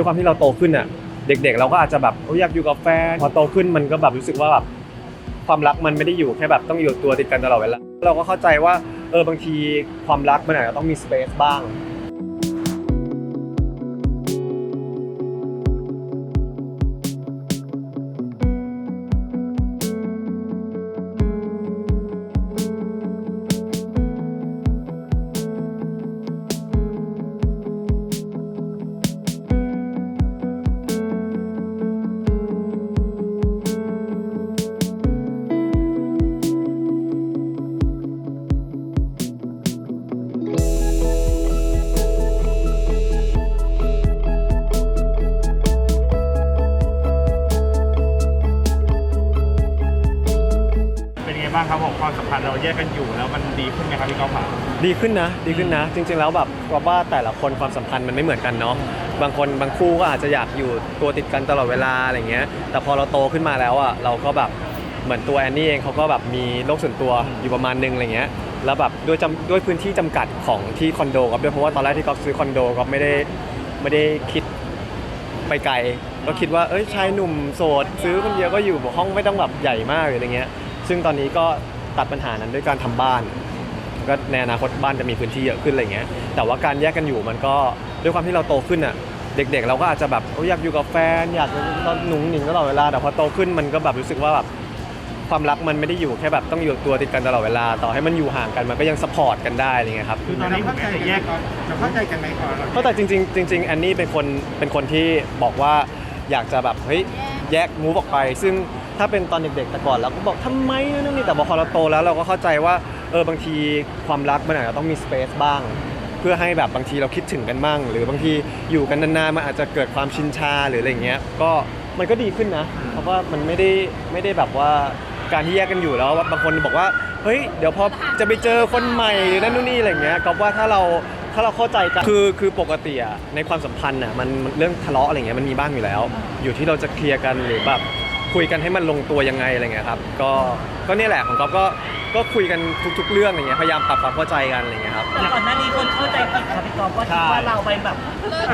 ด้วยความที่เราโตขึ้นอะเด็กๆ เราก็อาจจะแบบเอ้ยอยากอยู่กับแฟนพอโตขึ้นมันก็แบบรู้สึกว่าแบบความรักมันไม่ได้อยู่แค่แบบต้องอยู่ตัวติดกันตลอดเวลาเราก็เข้าใจว่าเออบางทีความรักมันอาจจะต้องมีสเปซบ้าง ครับผมความสัมพันธ์เราแยกกันอยู่แล้วมันดีขึ้นไหมครับพี่ก๊อฟครับดีขึ้นนะ ดีขึ้นนะ จริง ๆ แล้วแบบว่าแต่ละคนความสัมพันธ์มันไม่เหมือนกันเนาะบางคนบางคู่ก็อาจจะอยากอยู่ตัวติดกันตลอดเวลาอะไรเงี้ย แต่พอเราโตขึ้นมาแล้วอะเราก็แบบเหมือนตัวแอนนี่เองเขาก็แบบมีโลกส่วนตัวอยู่ประมาณนึงอะไรเงี้ยแล้วแบบด้วยจำด้วยพื้นที่จำกัดของที่คอนโดครับด้วยเพราะว่าตอนแรกที่ก๊อฟซื้อคอนโดก็ไม่ได้ไม่ได้คิดไปไกลก็คิดว่าเอ้ยชายหนุ่มโสด ซื้อคนเดียวก็อยู่ห้องไม่ต้องแบบใหญ่มากหรืออะไรเงี้ย ซึ่งตอนนี้ก็ตัดปัญหานั้นด้วยการทำบ้าน ก็ในอนาคตบ้านจะมีพื้นที่เยอะขึ้นอะไรเงี้ย แต่ว่าการแยกกันอยู่มันก็ด้วยความที่เราโตขึ้นอะ เด็กๆ เราก็อาจจะแบบเอ้ยอยากอยู่กับแฟน อยากหนุ่งหนิงตลอดเวลา แต่พอโตขึ้นมันก็แบบรู้สึกว่าแบบความรักมันไม่ได้อยู่แค่แบบต้องอยู่ตัวติดกันตลอดเวลา ต่อให้มันอยู่ห่างกันมันก็ยังสปอร์ตกันได้อะไรเงี้ยครับ คือตอนนี้ผมจะแยกจะเข้าใจกันไหมก่อนเราเพราะแต่จริงๆจริงๆแอนนี่เป็นคนเป็นคนที่บอกว่าอยากจะแบบเฮ้ยแยกมูฟออกไป ซึ่ง ถ้าเป็นตอนเด็กๆแต่ก่อนเราก็บอกทำไมนั่นนี่แต่พอเราโตแล้วเราก็เข้าใจว่าเออบางทีความรักมันอาจจะต้องมีสเปซบ้าง เพื่อให้แบบบางทีเราคิดถึงกันมั่งหรือบางทีอยู่กันนานๆมันอาจจะเกิดความชินชาหรืออะไรเงี้ยก็มันก็ดีขึ้นนะ เพราะว่ามันไม่ได้ไม่ได้แบบว่าการที่แยกกันอยู่แล้วบางคนบอกว่าเฮ้ยเดี๋ยวพอจะไปเจอคนใหม่นั่นนู่นนี่อะไรเงี้ยก็ว่าถ้าเราถ้าเราเข้าใจกันคือคือปกติอะในความสัมพันธ์อะมันเรื่องทะเลาะอะไรเงี้ยมันมีบ้างอยู่แล้ว อยู่ที่เราจะเคลียร์กันหรือแบบ คุยกันให้มันลงตัวยังไงอะไรเงี้ยครับก็ก็เนี่ยแหละของก๊อฟก็ก็คุยกันทุกๆเรื่องอะไรเงี้ยพยายามปรับความเข้าใจกันอะไรเงี้ยครับ แต่ก่อนหน้านี้คนเข้าใจผิดครับพี่กอฟว่าคิดว่าเราไปแบบ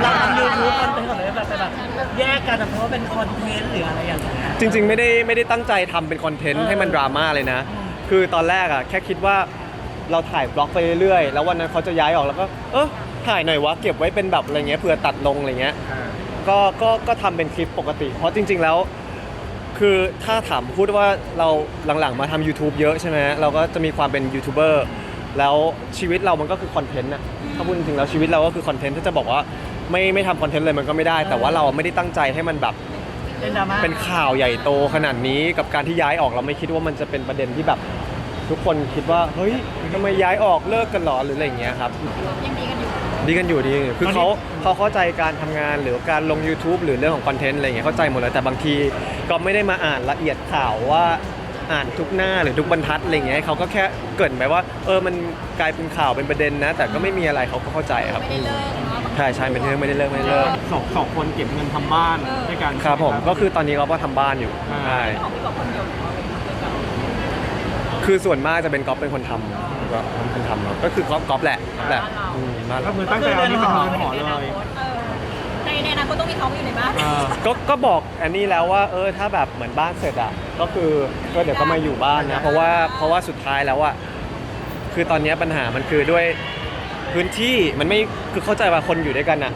เราทำยูทูบกันไปก่อนเลยแบบไปแบบแยกกันอะเพราะว่าเป็นคอนเทนต์หรืออะไรอย่างเงี้ย จริง ๆ ไม่ได้ไม่ได้ตั้งใจทำเป็นคอนเทนต์เออให้มันดราม่าเลยนะ คือตอนแรกอะแค่คิดว่าเราถ่ายบล็อกไปเรื่อยๆ แล้ววันนั้นเขาจะย้ายออกแล้วก็เออถ่ายหน่อยวะเก็บไว้เป็นแบบอะไรเงี้ยเผื่อตัดลงอะไรเงี้ย ก็ก็ก็ทำเป็นคลิปปกติ เพราะจริง ๆ แล้ว คือถ้าถามพูดว่าเราหลังๆมาทำ YouTube เยอะใช่ไหมเราก็จะมีความเป็นยูทูบเบอร์แล้วชีวิตเรามันก็คือคอนเทนต์นะถ้าพูดจริงๆแล้วชีวิตเราก็คือคอนเทนต์ถ้าจะบอกว่าไม่ไม่ทำคอนเทนต์เลยมันก็ไม่ได้ แต่ว่าเราไม่ได้ตั้งใจให้มันแบบ เป็นดราม่าเป็นข่าวใหญ่โตขนาดนี้กับการที่ย้ายออกเราไม่คิดว่ามันจะเป็นประเด็นที่แบบ ทุกคนคิดว่า เฮ้ยทำไมย้ายออกเลิกกันหรอหรืออะไรอย่างเงี้ยครับ ยังดีกันอยู่ ดีกันอยู่ดีกันอยู่คือเขาเขาเข้าใจการทำงานหรือการลง YouTube หรือเรื่องของคอนเทนต์อะไรอย่างเงี้ยเข้าใจหมดเลยแต่บางทีก็ไม่ได้มาอ่านละเอียดข่าวว่าอ่านทุกหน้าหรือทุกบรรทัดอะไรอย่างเงี้ยเขาก็แค่เกรินไปว่า เออมันกลายเป็นข่าวเป็นประเด็นนะ แต่ก็ไม่มีอะไรเขาก็เข้าใจครับไม่ได้เลิกเนาะใช่ใช่เป็นเรื่องไม่ได้เลิกไม่ได้เลิกสองสองคนเก็บเงินทำบ้านด้วยกันครับผมก็คือตอนนี้เราก็ทำบ้านอยู่อ่า ใช่ของพี่บอกคนเดียวหรือว่าเป็นคนเดียวกันคือส่วนมากจะเป็นก๊อฟเป็นคนทำ ก็เป็นคนทำเนอะก็คือก๊อฟก๊อฟแหละแหละอืมบ้านก็เรา คือตั้งใจเอานี่เป็นเรือนหอเลยเออในในอนาคตต้องมีเขามาอยู่ในบ้านเออก็ก็บอกแอนนี่แล้วว่าเออถ้าแบบเหมือนบ้านเสร็จอะก็คือก็เดี๋ยวก็มาอยู่บ้านนะเพราะว่าเพราะว่าสุดท้ายแล้วอะคือตอนนี้ปัญหามันคือด้วยพื้นที่มันไม่คือเข้าใจว่าคนอยู่ด้วยกันอะ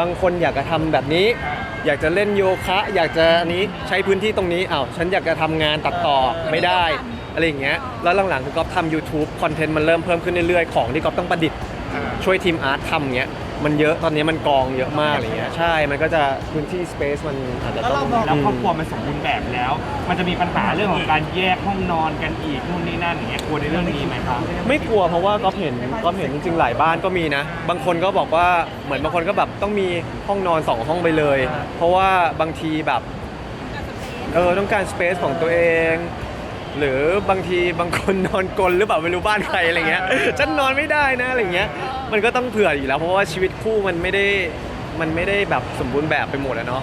บางคนอยากจะทำแบบนี้ อยากจะเล่นโยคะ อยากจะอันนี้ใช้พื้นที่ตรงนี้อ้าวฉันอยากจะทำงานตัดต่อไม่ได้อะไรอย่างเงี้ยแล้วหลังๆคือก๊อฟทำ YouTube คอนเทนต์มันเริ่มเพิ่มขึ้นเรื่อยๆ ของที่ก๊อฟต้องประดิษฐ์ช่วยทีมอาร์ตทำเงี้ยมันเยอะตอนนี้มันกองเยอะมากอะไรเงี้ยใช่ มันก็จะพื้นที่สเปซมันอาจจะต้องแล้วครอบครัวมันสมบูรณ์แบบแล้ว มันจะมีปัญหาเรื่องของการแยกห้องนอนกันอีกนู่นนี่นั่นอย่างเงี้ยกลัวในเรื่องนี้ไหมครับไม่กลัวเพราะว่าก็เห็นก็เห็นจริงๆหลายบ้านก็มีนะ บางคนก็บอกว่าเหมือนบางคนก็แบบต้องมีห้องนอนสองห้องไปเลย เพราะว่าบางทีแบบ เออต้องการสเปซของตัวเอง หรือบางทีบางคนนอนกลนหรือเปล่าไม่รู้บ้านใครอะไรเงี้ยฉันนอนไม่ได้นะอะไรเงี้ยมันก็ต้องเผื่ออยู่แล้วเพราะว่าชีวิตคู่มันไม่ได้มันไม่ได้แบบสมบูรณ์แบบไปหมดอะเนาะ